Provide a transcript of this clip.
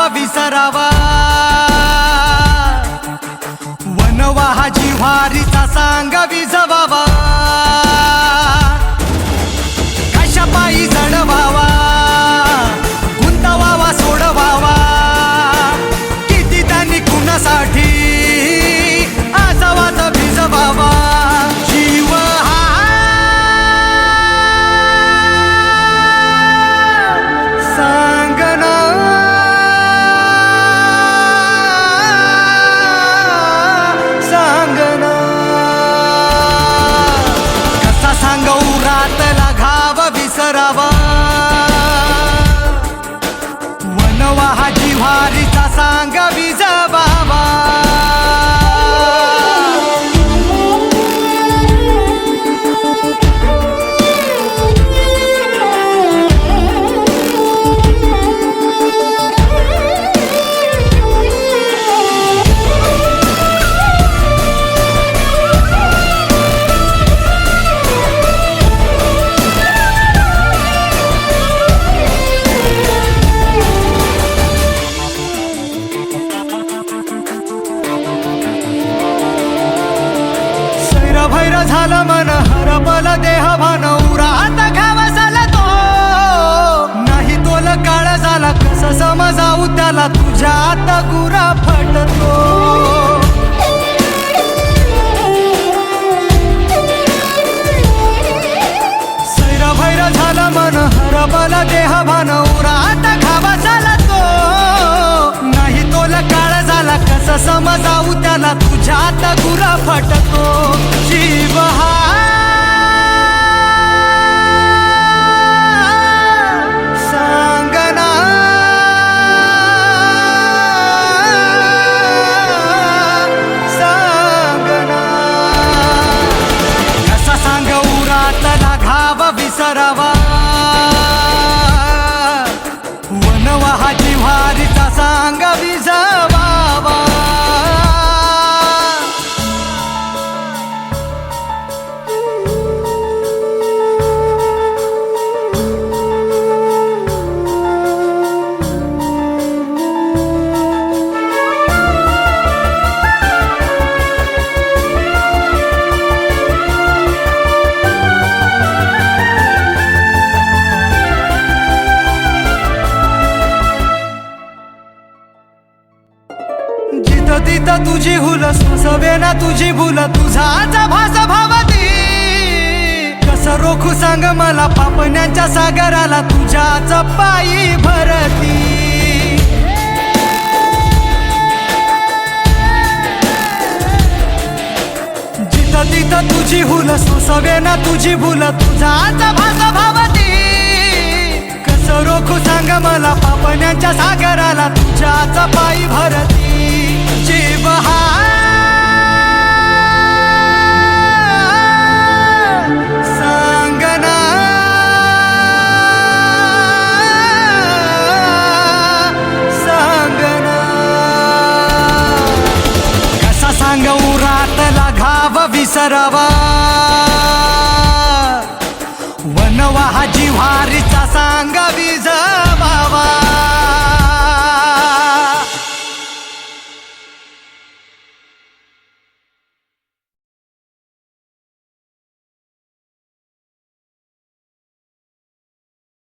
विसरावा वनवाहा जिव्हारीचा सांग सांग विजवावा झाला कस समजावू त्याला तुझ्या आता गुरा फटतो. जीव हा. सांगना सांगना कसा सांग उरातला घाव विसरावा. तुझी हुल ना तुझी भूल तुझाचा भास भावती कस रोखू सांग मला पापण्यांच्या सागराला तुझ्याच पायी भरती. जिथं तिथं तुझी हुल सुसवे ना तुझी भूल तुझा भास भावती कस रोखू सांग मला पापण्यांच्या सागराला तुझ्याच पायी भरती. विसरावा. वनवा हा वारीचा सांगा विजवावा.